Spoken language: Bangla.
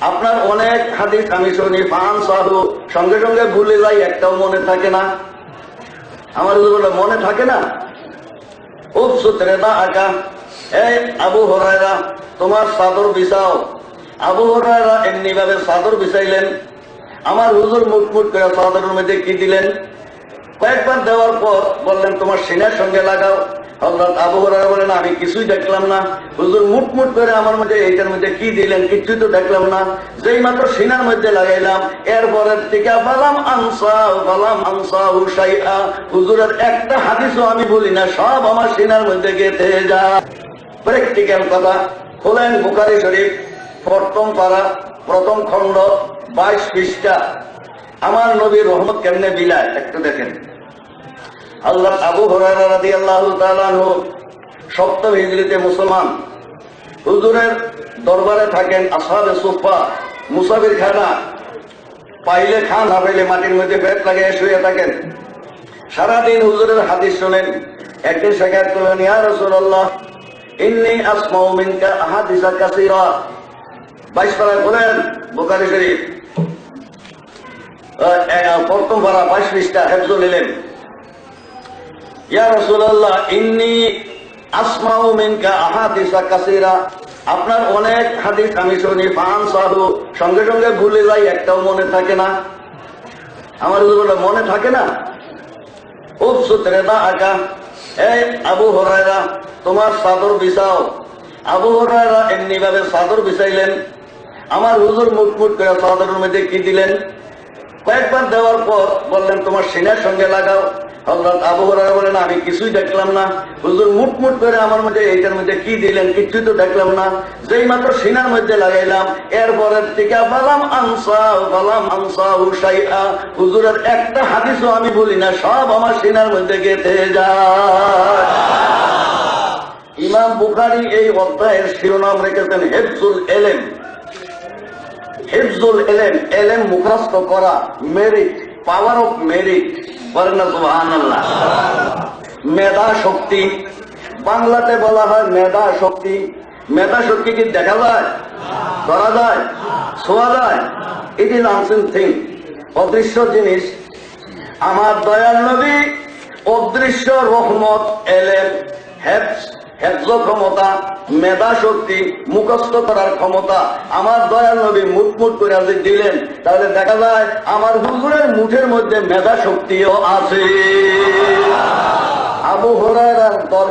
আপনার অনেক হাদিস আমি শুনি, ফান সাহু, সঙ্গে সঙ্গে ভুলে যাই, একটাও মনে থাকে না। আমার মনে থাকে না? খুব সূত্রে দা আকা। এই আবু হরায়রা, তোমার সাদর বিছাও। আবু হরায়রা এমনি ভাবে চাদর বিছাইলেন। আমার হুজুর মুখ মুখ করে সাদরের মধ্যে কি দিলেন? কয়েকবার দেওয়ার পর বললেন, তোমার সিনার সঙ্গে লাগাও। হজরত আবু বলেন আমি কিছুই দেখলাম না। হুজুর করে আমার মধ্যে, এইটার মধ্যে কি দিলেন? কিছুই তো দেখলাম না। যেই মাত্র মধ্যে লাগাইলাম, এরপরের থেকে বালাম বালাম হুসাইয়া হুজুরের একটা হাদিসও আমি বলি না, সব আমার সিনার মধ্যে গেতে যা প্র্যাকটিক্যাল কথা, খোলেন বুখারি শরীফ, প্রথম পাড়া প্রথম খণ্ড, বাইশ পৃষ্ঠা। আমার নবীর রহমত কেমনে বিলায়? একটু দেখেন। আল্লাহ আবু হরারা আনহু সপ্তম হিজরিতে মুসলমান। হুজুরের দরবারে থাকেন আসহাবে সুফা মুসাফির খানা। পাইলে খান না পাইলে মাটির মধ্যে পেট লাগিয়ে শুয়ে থাকেন। সারাদিন হুজুরের হাদিস শোনেন। একদিন শেখার করলেন ইয়া রাসূলুল্লাহ, ইন্নী আসমাউ মিনকা আহাদিসা কাসীরা। বাইশ পাড়ায় বলেন, বুখারী শরীফ আপনার অনেক হাদিস আমি শুনি ফান সাহু, সঙ্গে সঙ্গে ভুলে যাই, একটাও মনে থাকে না। আমার মনে থাকে না? খুব সূত্রে দা আকা। এই আবু হরায়রা, তোমার সাদর বিছাও। আবু হরায়রা এমনি ভাবে সাদর বিছাইলেন। আমার হুজুর মুখ মুখ করে সাদরের মধ্যে কি দিলেন? কয়েকবার দেওয়ার পর বললেন, তোমার সিনার সঙ্গে লাগাও। হজরত বলেন আমি কিছুই দেখলাম না। হুজুর করে আমার মধ্যে, এইটার মধ্যে কি দিলেন? কিছুই তো দেখলাম না। যেই মাত্র মধ্যে লাগাইলাম থেকে বালাম আনসা বালাম আনসা হুজুরের একটা হাদিসও আমি বলি না, সব আমার সিনার মধ্যে গেতে যায়। ইমাম বুখারী এই অধ্যায়ের শিরোনাম রেখেছেন, হেফজুল এলেম। হিফজুল এলেম এলেম মুখস্থ করা মেরিট পাওয়ার অফ মেরিট বলেন না সুবহানাল্লাহ। মেধা শক্তি, বাংলাতে বলা হয় মেধা শক্তি। মেধা শক্তি কি দেখা যায়? ধরা যায়, ছোঁয়া যায়? ইট ইজ আনসিন থিং অদৃশ্য জিনিস। আমার দয়াল নবী অদৃশ্য রহমত, এলেম, হেফজ হেফজ ক্ষমতা মেধা শক্তি মুখস্থ করার ক্ষমতা, আমার দয়াল নবী মুটমুট মুট করে যদি দিলেন। তাহলে দেখা যায়, আমার হুজুরের মুঠের মধ্যে মেধা শক্তিও আছে। আবু হরায়রার